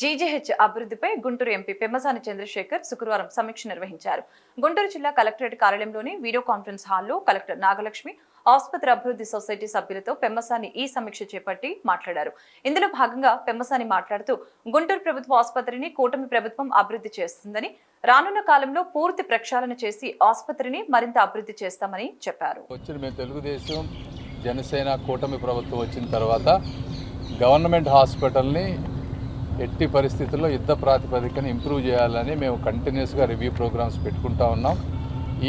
GGH అభివృద్ధిపై Guntur MP Pemmasani Chandrasekhar శుక్రవారం సమీక్ష నిర్వహించారు. గుంటూరు జిల్లా కలెక్టరేట్ కార్యాలయంలోని వీడియో కాన్ఫరెన్స్ హాల్లో కలెక్టర్ నాగలక్ష్మి ఆసుపత్రి అభివృద్ధి సొసైటీ సభ్యులతో పెమ్మసాని ఈ సమీక్ష చేపట్టి మాట్లాడారు. ఇందులో భాగంగా పెమ్మసాని మాట్లాడుతూ గుంటూరు ప్రభుత్వ ఆసుపత్రిని కూటమి ప్రభుత్వం అభివృద్ధి చేస్తుందని రానున్న కాలంలో పూర్తి ప్రక్షాళన చేసి ఆసుపత్రిని మరింత అభివృద్ధి చేస్తామని చెప్పారు. తెలుగుదేశం జనసేన కూటమి ప్రభుత్వం వచ్చిన తర్వాత గవర్నమెంట్ హాస్పిటల్ని ఎట్టి పరిస్థితుల్లో యుద్ధ ప్రాతిపదికన ఇంప్రూవ్ చేయాలని మేము కంటిన్యూస్గా రివ్యూ ప్రోగ్రామ్స్ పెట్టుకుంటా ఉన్నాం.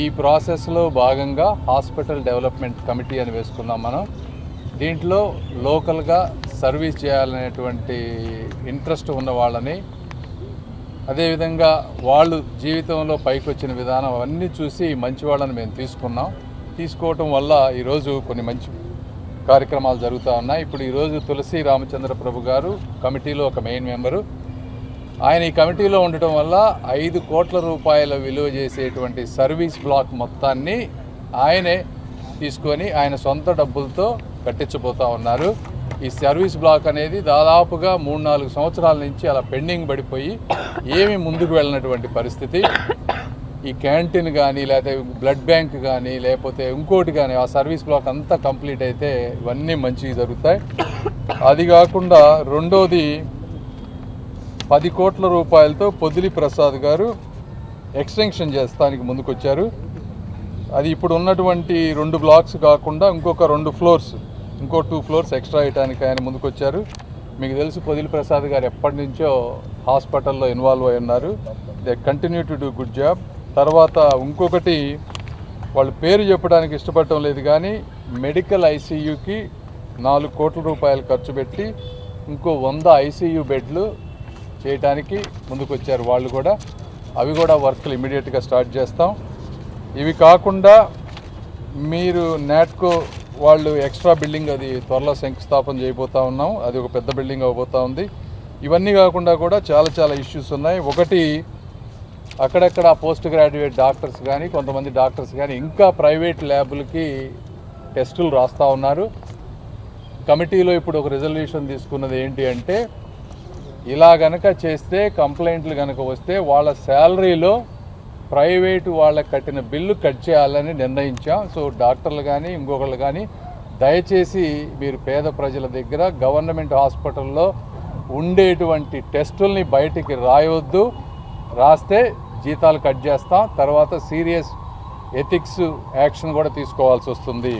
ఈ ప్రాసెస్లో భాగంగా హాస్పిటల్ డెవలప్మెంట్ కమిటీ అని వేసుకున్నాం మనం. దీంట్లో లోకల్గా సర్వీస్ చేయాలనేటువంటి ఇంట్రెస్ట్ ఉన్న వాళ్ళని అదేవిధంగా వాళ్ళు జీవితంలో పైకి వచ్చిన విధానం అవన్నీ చూసి మంచి వాళ్ళని మేము తీసుకున్నాం. తీసుకోవటం వల్ల ఈరోజు కొన్ని మంచి కార్యక్రమాలు జరుగుతూ ఉన్నాయి. ఇప్పుడు ఈరోజు తులసి రామచంద్ర ప్రభు గారు కమిటీలో ఒక మెయిన్ మెంబరు. ఆయన ఈ కమిటీలో ఉండటం వల్ల ఐదు కోట్ల రూపాయల విలువ చేసేటువంటి సర్వీస్ బ్లాక్ మొత్తాన్ని ఆయనే తీసుకొని ఆయన సొంత డబ్బులతో కట్టించబోతా ఉన్నారు. ఈ సర్వీస్ బ్లాక్ అనేది దాదాపుగా మూడు నాలుగు సంవత్సరాల నుంచి అలా పెండింగ్ పడిపోయి ఏమి ముందుకు వెళ్ళినటువంటి పరిస్థితి. ఈ క్యాంటీన్ కానీ లేకపోతే బ్లడ్ బ్యాంక్ కానీ లేకపోతే ఇంకోటి కానీ ఆ సర్వీస్ బ్లాక్ అంతా కంప్లీట్ అయితే ఇవన్నీ మంచిగా జరుగుతాయి. అది కాకుండా రెండోది పది కోట్ల రూపాయలతో పొదిలి ప్రసాద్ గారు ఎక్స్టెన్షన్ చేస్తానికి ముందుకొచ్చారు. అది ఇప్పుడు ఉన్నటువంటి రెండు బ్లాక్స్ కాకుండా ఇంకొక రెండు ఫ్లోర్స్ ఇంకో టూ ఫ్లోర్స్ ఎక్స్ట్రా వేయడానికి ఆయన ముందుకొచ్చారు. మీకు తెలుసు పొదిలి ప్రసాద్ గారు ఎప్పటి నుంచో హాస్పిటల్లో ఇన్వాల్వ్ అయి ఉన్నారు. They continue to do good job. తర్వాత ఇంకొకటి వాళ్ళు పేరు చెప్పడానికి ఇష్టపడటం లేదు కానీ మెడికల్ ఐసీయూకి నాలుగు కోట్ల రూపాయలు ఖర్చు పెట్టి ఇంకో వంద ఐసీయూ బెడ్లు చేయటానికి ముందుకొచ్చారు వాళ్ళు కూడా. అవి కూడా వర్క్లు ఇమీడియట్గా స్టార్ట్ చేస్తాం. ఇవి కాకుండా మీరు నాట్కో వాళ్ళు ఎక్స్ట్రా బిల్డింగ్ అది త్వరలో శంకుస్థాపన చేయబోతా ఉన్నాం. అది ఒక పెద్ద బిల్డింగ్ అవబోతా ఉంది. ఇవన్నీ కాకుండా కూడా చాలా చాలా ఇష్యూస్ ఉన్నాయి. ఒకటి అక్కడక్కడ పోస్ట్ గ్రాడ్యుయేట్ డాక్టర్స్ కానీ కొంతమంది డాక్టర్స్ కానీ ఇంకా ప్రైవేట్ ల్యాబులకి టెస్టులు రాస్తూ ఉన్నారు. కమిటీలో ఇప్పుడు ఒక రిజల్యూషన్ తీసుకున్నది ఏంటి అంటే ఇలా గనక చేస్తే కంప్లైంట్లు కనుక వస్తే వాళ్ళ శాలరీలో ప్రైవేటు వాళ్ళకి కట్టిన బిల్లు కట్ చేయాలని నిర్ణయించాం. సో డాక్టర్లు కానీ ఇంకొకళ్ళు కానీ దయచేసి మీరు పేద ప్రజల దగ్గర గవర్నమెంట్ హాస్పిటల్లో ఉండేటువంటి టెస్టుల్ని బయటికి రాయవద్దు రాస్తే జీతాలు కట్ చేస్తాం తర్వాత సీరియస్ ఎథిక్స్ యాక్షన్ కూడా తీసుకోవాల్సి వస్తుంది.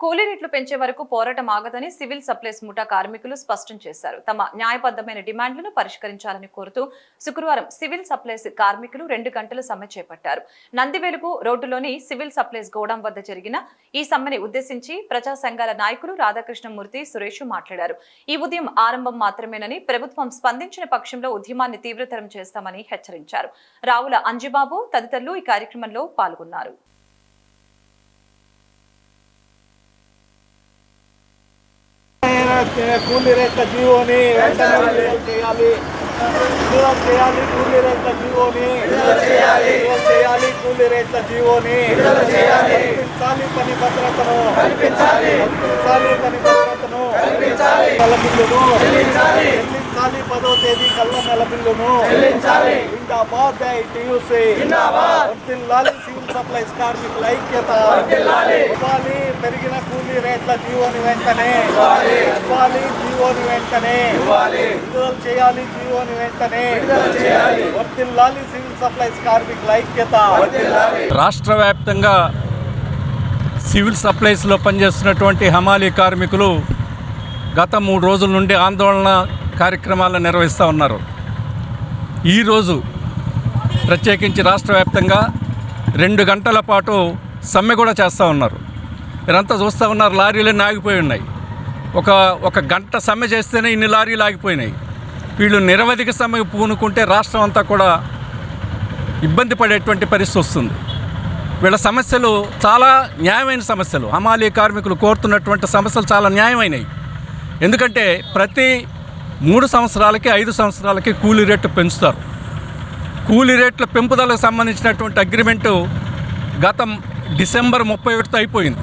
కూలీ రేట్లు పెంచే వరకు పోరాటం ఆగదని సివిల్ సప్లైస్ ముఠా కార్మికులు స్పష్టం చేశారు. తమ న్యాయబద్ధమైన డిమాండ్లను పరిష్కరించాలని కోరుతూ శుక్రవారం సివిల్ సప్లైస్ కార్మికులు రెండు గంటల సమ్మె చేపట్టారు. నందివెలుగు రోడ్డులోని సివిల్ సప్లైస్ గోడాం వద్ద జరిగిన ఈ సమ్మెని ఉద్దేశించి ప్రజా సంఘాల నాయకులు రాధాకృష్ణమూర్తి సురేష్ మాట్లాడారు. ఈ ఉదయం ఆరంభం మాత్రమేనని ప్రభుత్వం స్పందించిన పక్షంలో ఉద్యమాన్ని తీవ్రతరం చేస్తామని హెచ్చరించారు. రావుల అంజిబాబు తదితరులు ఈ కార్యక్రమంలో పాల్గొన్నారు. కూలీ రేట్ల జీవోని వెంటనే చేయాలి. విడుదల చేయాలి. కూలీ రేట్ల జీవోని. చేయాలి. చేయాలి కూలీ రేట్ల జీవోని. కల్పించాలి పని భద్రతను. కల్పించాలి. కల్పించాలి పని భద్రతను. కల్పించాలి. నెల బిల్లును. చెల్లించాలి చెల్లించాలి పదో తేదీ కల్ల నెల బిల్లును. చెల్లించాలి. జిందాబాద్ టీయూసీ. వర్ధిల్లాలి సప్లైస్ కార్మికుల ఐక్యత. ఇవ్వాలి పెరిగిన కూలీ రేట్ల జీవోని వెంటనే. ఇవ్వాలి. జీవోని వెంటనే. విడుదల చేయాలి జీవోని వెంటనే. విడుదల చేయాలి. వర్ధిల్లాలి సివిల్ సప్లైస్ కార్మికుల ఐక్యత. రాష్ట్ర వ్యాప్తంగా సివిల్ సప్లైస్లో పనిచేస్తున్నటువంటి హమాలీ కార్మికులు గత మూడు రోజుల నుండి ఆందోళన కార్యక్రమాలను నిర్వహిస్తూ ఉన్నారు. ఈరోజు ప్రత్యేకించి రాష్ట్ర వ్యాప్తంగా రెండు గంటల పాటు సమ్మె కూడా చేస్తూ ఉన్నారు. మీరంతా చూస్తూ ఉన్నారు లారీలన్నీ ఆగిపోయి ఉన్నాయి. ఒక ఒక గంట సమ్మె చేస్తేనే ఇన్ని లారీలు ఆగిపోయినాయి. వీళ్ళు నిరవధిక సమ్మె పూనుకుంటే రాష్ట్రం అంతా కూడా ఇబ్బంది పడేటువంటి పరిస్థితి వస్తుంది. వీళ్ళ సమస్యలు చాలా న్యాయమైన సమస్యలు. హమాలీ కార్మికులు కోరుతున్నటువంటి సమస్యలు చాలా న్యాయమైనవి. ఎందుకంటే ప్రతి మూడు సంవత్సరాలకి ఐదు సంవత్సరాలకి కూలీ రేటు పెంచుతారు. కూలీ రేట్ల పెంపుదలకు సంబంధించినటువంటి అగ్రిమెంటు గత డిసెంబర్ ముప్పై ఒకటితో అయిపోయింది.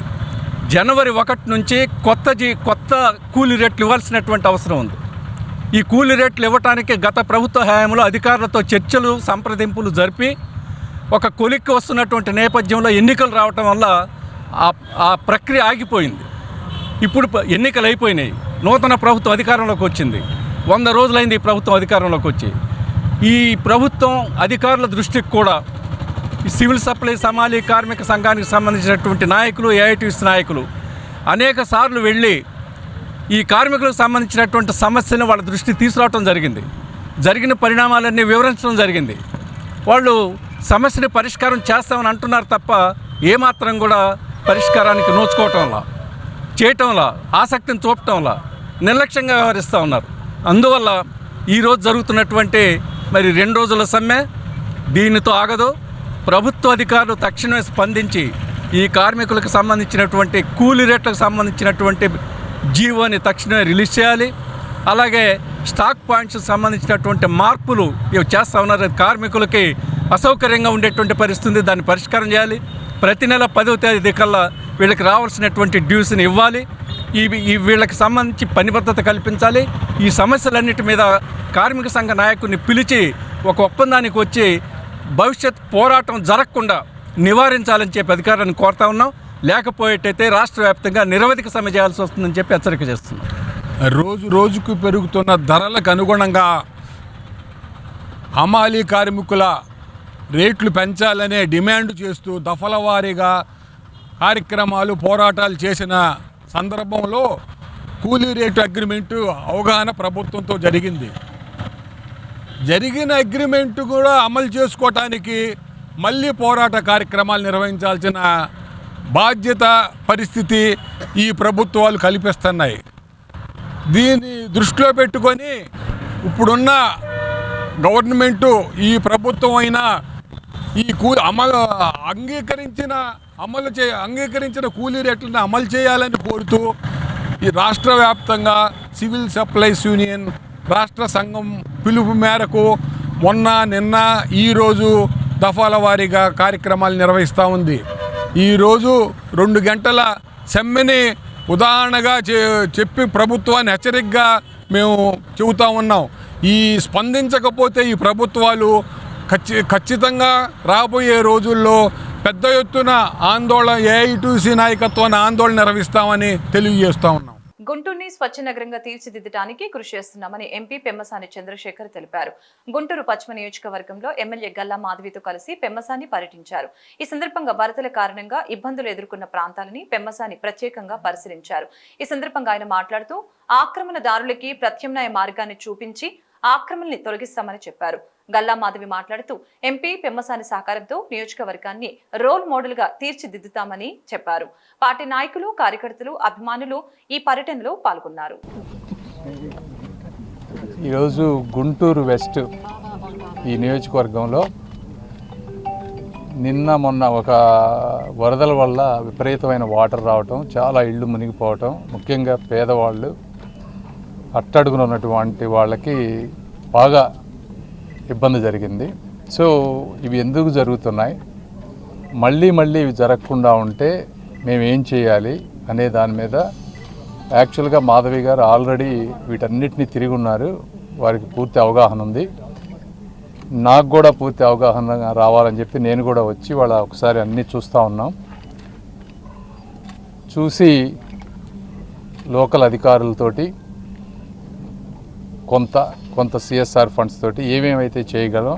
జనవరి ఒకటి నుంచి కొత్త జీ కొత్త కూలీ రేట్లు ఇవ్వాల్సినటువంటి అవసరం ఉంది. ఈ కూలీ రేట్లు ఇవ్వటానికి గత ప్రభుత్వ హయాంలో అధికారులతో చర్చలు సంప్రదింపులు జరిపి ఒక కొలిక్కి వస్తున్నటువంటి నేపథ్యంలో ఎన్నికలు రావటం వల్ల ఆ ప్రక్రియ ఆగిపోయింది. ఇప్పుడు ఎన్నికలు అయిపోయినాయి. నూతన ప్రభుత్వం అధికారంలోకి వచ్చింది. వంద రోజులైంది ఈ ప్రభుత్వం అధికారంలోకి వచ్చి. ఈ ప్రభుత్వం అధికారుల దృష్టికి కూడా సివిల్ సప్లై సమాలి కార్మిక సంఘానికి సంబంధించినటువంటి నాయకులు ఏఐటీఎస్ నాయకులు అనేక సార్లు వెళ్ళి ఈ కార్మికులకు సంబంధించినటువంటి సమస్యను వాళ్ళ దృష్టి తీసుకురావడం జరిగింది. జరిగిన పరిణామాలన్నీ వివరించడం జరిగింది. వాళ్ళు సమస్యని పరిష్కారం చేస్తామని అంటున్నారు తప్ప ఏమాత్రం కూడా పరిష్కారానికి నోచుకోవటంలా చేయటంలా ఆసక్తిని చూపటంలా నిర్లక్ష్యంగా వ్యవహరిస్తూ ఉన్నారు. అందువల్ల ఈరోజు జరుగుతున్నటువంటి మరి రెండు రోజుల సమ్మె దీనితో ఆగదు. ప్రభుత్వ అధికారులు తక్షణమే స్పందించి ఈ కార్మికులకు సంబంధించినటువంటి కూలి రేట్లకు సంబంధించినటువంటి జీవోని తక్షణమే రిలీజ్ చేయాలి. అలాగే స్టాక్ పాయింట్స్ సంబంధించినటువంటి మార్పులు ఇవి చేస్తూ ఉన్నారు. అది కార్మికులకి అసౌకర్యంగా ఉండేటువంటి పరిస్థితి దాన్ని పరిష్కారం చేయాలి. ప్రతి నెల పదవ తేదీ కల్లా వీళ్ళకి రావాల్సినటువంటి డ్యూస్ని ఇవ్వాలి. ఈ వీళ్ళకి సంబంధించి పని భద్రత కల్పించాలి. ఈ సమస్యలన్నిటి మీద కార్మిక సంఘ నాయకుడిని పిలిచి ఒక ఒప్పందానికి వచ్చి భవిష్యత్ పోరాటం జరగకుండా నివారించాలని చెప్పి అధికారులను కోరుతా ఉన్నాం. లేకపోయేటైతే రాష్ట్ర వ్యాప్తంగా నిరవధిక సమ్మె చేయాల్సి వస్తుందని చెప్పి హెచ్చరిక చేస్తున్నాం. రోజు రోజుకు పెరుగుతున్న ధరలకు అనుగుణంగా హమాలీ కార్మికుల రేట్లు పెంచాలనే డిమాండ్ చేస్తూ దఫల వారీగా కార్యక్రమాలు పోరాటాలు చేసిన సందర్భంలో కూలీ రేటు అగ్రిమెంటు అవగాహన ప్రభుత్వంతో జరిగింది. జరిగిన అగ్రిమెంట్ కూడా అమలు చేసుకోవటానికి మళ్ళీ పోరాట కార్యక్రమాలు నిర్వహించాల్సిన బాధ్యత పరిస్థితి ఈ ప్రభుత్వాలు కల్పిస్తున్నాయి. దీన్ని దృష్టిలో పెట్టుకొని ఇప్పుడున్న గవర్నమెంటు ఈ ప్రభుత్వం అయినా ఈ కూ అమలు అంగీకరించిన అమలు చే అంగీకరించిన కూలీ రేట్లను అమలు చేయాలని కోరుతూ ఈ రాష్ట్ర వ్యాప్తంగా సివిల్ సప్లైస్ యూనియన్ రాష్ట్ర సంఘం పిలుపు మేరకు మొన్న నిన్న ఈరోజు దఫాల వారీగా కార్యక్రమాలు నిర్వహిస్తూ ఉంది. ఈరోజు రెండు గంటల సమ్మెని ఉదాహరణగా చెప్పి ప్రభుత్వాన్ని హెచ్చరికగా మేము చెబుతా ఉన్నాం. ఈ స్పందించకపోతే ఈ ప్రభుత్వాలు ఖచ్చి ఖచ్చితంగా రాబోయే రోజుల్లో పెద్ద ఎత్తున ఆందోళన ఏఐటీసీ నాయకత్వాన్ని ఆందోళన నిర్వహిస్తామని తెలియజేస్తా ఉన్నాం. గుంటూరుని స్వచ్ఛ నగరంగా తీర్చిదిద్దడానికి కృషి చేస్తున్నామని ఎంపీ పెమ్మసాని చంద్రశేఖర్ తెలిపారు. గుంటూరు పశ్చిమ నియోజకవర్గంలో ఎమ్మెల్యే గల్లా మాధవితో కలిసి పెమ్మసాని పర్యటించారు. ఈ సందర్భంగా వరదల కారణంగా ఇబ్బందులు ఎదుర్కొన్న ప్రాంతాలని పెమ్మసాని ప్రత్యేకంగా పరిశీలించారు. ఈ సందర్భంగా ఆయన మాట్లాడుతూ ఆక్రమణదారులకి ప్రత్యామ్నాయ మార్గాన్ని చూపించి ఆక్రమణని తొలగిస్తామని చెప్పారు. గల్లా మాధవి మాట్లాడుతూ ఎంపీ పెమ్మసాని సహకారంతో నియోజకవర్గాన్ని రోల్ మోడల్గా తీర్చిదిద్దుతామని చెప్పారు. పార్టీ నాయకులు కార్యకర్తలు అభిమానులు ఈ పర్యటనలో పాల్గొన్నారు. ఈరోజు గుంటూరు వెస్ట్ ఈ నియోజకవర్గంలో నిన్న మొన్న ఒక వరదల వల్ల విపరీతమైన వాటర్ రావటం చాలా ఇళ్ళు మునిగిపోవటం ముఖ్యంగా పేదవాళ్ళు అట్టడుగున ఉన్నటువంటి వాళ్ళకి బాగా ఇబ్బంది జరిగింది. సో ఇవి ఎందుకు జరుగుతున్నాయి? మళ్ళీ మళ్ళీ ఇవి జరగకుండా ఉంటే మేము ఏం చేయాలి అనే దాని మీద యాక్చువల్గా మాధవి గారు ఆల్రెడీ వీటన్నిటిని తిరిగి ఉన్నారు. వారికి పూర్తి అవగాహన ఉంది. నాకు కూడా పూర్తి అవగాహన రావాలని చెప్పి నేను కూడా వచ్చి వాళ్ళ ఒకసారి అన్నీ చూస్తూ ఉన్నాం. చూసి లోకల్ అధికారులతోటి కొంత కొంత సిఎస్ఆర్ ఫండ్స్ తోటి ఏమేమైతే చేయగలం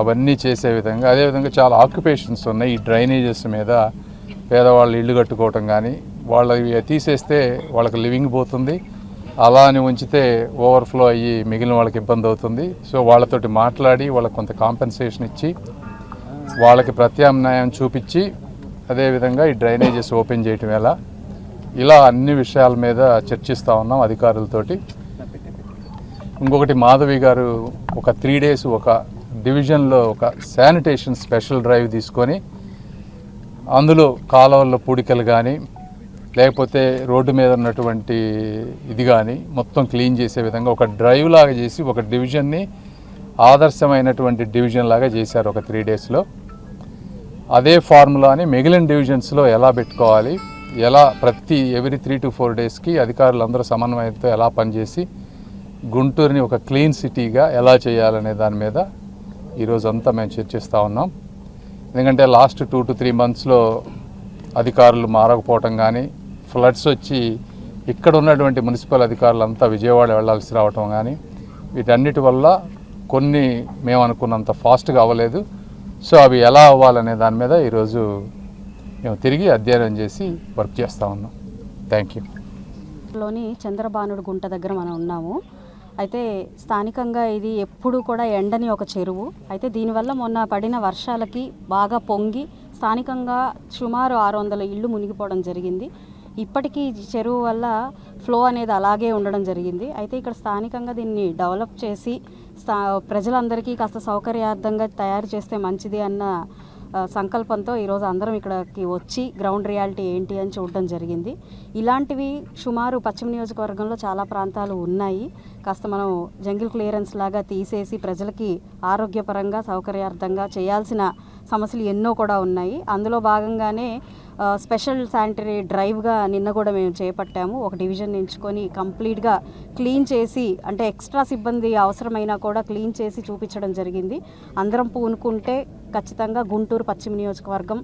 అవన్నీ చేసే విధంగా అదేవిధంగా చాలా ఆక్యుపేషన్స్ ఉన్నాయి ఈ డ్రైనేజెస్ మీద. పేదవాళ్ళు ఇల్లు కట్టుకోవటం కానీ వాళ్ళవి తీసేస్తే వాళ్ళకి లివింగ్ పోతుంది. అలా అని ఉంచితే ఓవర్ఫ్లో అయ్యి మిగిలిన వాళ్ళకి ఇబ్బంది అవుతుంది. సో వాళ్ళతోటి మాట్లాడి వాళ్ళకి కొంత కాంపెన్సేషన్ ఇచ్చి వాళ్ళకి ప్రత్యామ్నాయం చూపించి అదేవిధంగా ఈ డ్రైనేజెస్ ఓపెన్ చేయటం ఎలా? ఇలా అన్ని విషయాల మీద చర్చిస్తూ ఉన్నాం అధికారులతోటి. ఇంకొకటి మాధవి గారు ఒక త్రీ డేస్ ఒక డివిజన్లో ఒక శానిటేషన్ స్పెషల్ డ్రైవ్ తీసుకొని అందులో కాలువల్లో పూడికలు కానీ లేకపోతే రోడ్డు మీద ఉన్నటువంటి ఇది కానీ మొత్తం క్లీన్ చేసే విధంగా ఒక డ్రైవ్ లాగా చేసి ఒక డివిజన్ని ఆదర్శమైనటువంటి డివిజన్ లాగా చేశారు ఒక త్రీ డేస్లో అదే ఫార్ములాని మిగిలిన డివిజన్స్లో ఎలా పెట్టుకోవాలి ఎలా ప్రతి ఎవ్రీ త్రీ టు ఫోర్ డేస్కి అధికారులందరూ సమన్వయంతో ఎలా పనిచేసి గుంటూరుని ఒక క్లీన్ సిటీగా ఎలా చేయాలనే దాని మీద ఈరోజు అంతా మేము చర్చిస్తూ ఉన్నాం. ఎందుకంటే లాస్ట్ టూ టు త్రీ మంత్స్లో అధికారులు మారకపోవటం కానీ ఫ్లడ్స్ వచ్చి ఇక్కడ ఉన్నటువంటి మున్సిపల్ అధికారులంతా విజయవాడ వెళ్ళాల్సి రావటం కానీ వీటన్నిటి వల్ల కొన్ని మేము అనుకున్నంత ఫాస్ట్గా అవ్వలేదు. సో అవి ఎలా అవ్వాలనే దాని మీద ఈరోజు మేము తిరిగి అధ్యయనం చేసి వర్క్ చేస్తూ ఉన్నాం. థ్యాంక్ యూ లోని చంద్రబానుడు గుంట దగ్గర మనం ఉన్నాము. అయితే స్థానికంగా ఇది ఎప్పుడు కూడా ఎండని ఒక చెరువు. అయితే దీనివల్ల మొన్న పడిన వర్షాలకి బాగా పొంగి స్థానికంగా సుమారు ఆరు వందల ఇళ్ళు మునిగిపోవడం జరిగింది. ఇప్పటికీ చెరువు వల్ల ఫ్లో అనేది అలాగే ఉండడం జరిగింది. అయితే ఇక్కడ స్థానికంగా దీన్ని డెవలప్ చేసి స్థా ప్రజలందరికీ కాస్త సౌకర్యార్థంగా తయారు చేస్తే మంచిది అన్న సంకల్పంతో ఈరోజు అందరం ఇక్కడికి వచ్చి గ్రౌండ్ రియాలిటీ ఏంటి అని చూడడం జరిగింది. ఇలాంటివి సుమారు పశ్చిమ నియోజకవర్గంలో చాలా ప్రాంతాలు ఉన్నాయి. కాస్త మనం జంగిల్ క్లియరెన్స్ లాగా తీసేసి ప్రజలకి ఆరోగ్యపరంగా సౌకర్యార్థంగా చేయాల్సిన సమస్యలు ఎన్నో కూడా ఉన్నాయి. అందులో భాగంగానే స్పెషల్ శానిటరీ డ్రైవ్గా నిన్న కూడా మేము చేపట్టాము. ఒక డివిజన్ ఎంచుకొని కంప్లీట్గా క్లీన్ చేసి అంటే ఎక్స్ట్రా సిబ్బంది అవసరమైనా కూడా క్లీన్ చేసి చూపించడం జరిగింది. అందరం పూనుకుంటే ఖచ్చితంగా గుంటూరు పశ్చిమ నియోజకవర్గం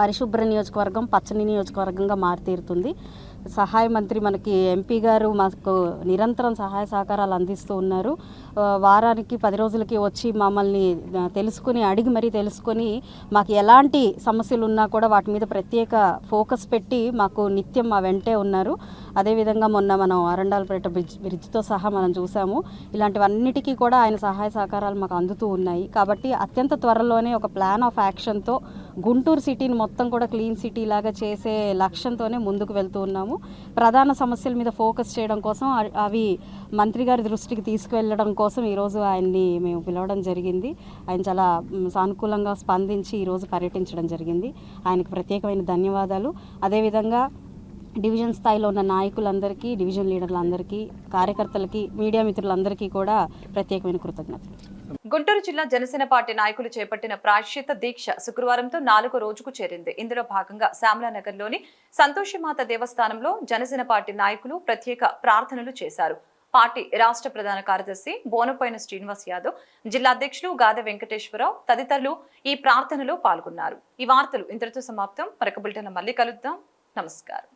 పరిశుభ్ర నియోజకవర్గం పచ్చని నియోజకవర్గంగా మారితీరుతుంది. సహాయ మంత్రి మనకి ఎంపీ గారు మాకు నిరంతరం సహాయ సహకారాలు అందిస్తూ ఉన్నారు. వారానికి పది రోజులకి వచ్చి మమ్మల్ని తెలుసుకుని అడిగి మరీ తెలుసుకొని మాకు ఎలాంటి సమస్యలు ఉన్నా కూడా వాటి మీద ప్రత్యేక ఫోకస్ పెట్టి మాకు నిత్యం మా వెంటే ఉన్నారు. అదేవిధంగా మొన్న మనం అరండాలపేట బ్రిడ్జ్ బ్రిడ్జ్తో సహా మనం చూసాము. ఇలాంటివన్నిటికీ కూడా ఆయన సహాయ సహకారాలు మాకు అందుతూ ఉన్నాయి. కాబట్టి అత్యంత త్వరలోనే ఒక ప్లాన్ ఆఫ్ యాక్షన్తో గుంటూరు సిటీని మొత్తం కూడా క్లీన్ సిటీ లాగా చేసే లక్ష్యంతోనే ముందుకు వెళ్తూ ఉన్నాము. ప్రధాన సమస్యల మీద ఫోకస్ చేయడం కోసం అవి మంత్రి గారి దృష్టికి తీసుకువెళ్ళడం కోసం కోసం ఈరోజు ఆయన్ని మేము పిలవడం జరిగింది. ఆయన చాలా సానుకూలంగా స్పందించి ఈరోజు పర్యటించడం జరిగింది. ఆయనకు ప్రత్యేకమైన ధన్యవాదాలు. అదేవిధంగా డివిజన్ స్థాయిలో ఉన్న నాయకులందరికీ డివిజన్ లీడర్లందరికీ కార్యకర్తలకి మీడియా మిత్రులందరికీ కూడా ప్రత్యేకమైన కృతజ్ఞతలు. గుంటూరు జిల్లా జనసేన పార్టీ నాయకులు చేపట్టిన ప్రాశ్చిత దీక్ష శుక్రవారంతో నాలుగో రోజుకు చేరింది. ఇందులో భాగంగా శ్యామలానగర్లోని సంతోషిమాత దేవస్థానంలో జనసేన పార్టీ నాయకులు ప్రత్యేక ప్రార్థనలు చేశారు. పార్టీ రాష్ట్ర ప్రధాన కార్యదర్శి బోనపోయిన శ్రీనివాస్ యాదవ్ జిల్లా అధ్యక్షులు గాదె వెంకటేశ్వరరావు తదితరులు ఈ ప్రార్థనలో పాల్గొన్నారు. ఈ వార్తలు ఇంతటితో సమాప్తం. మరొక బులెటిన్ మళ్ళీ కలుద్దాం. నమస్కారం.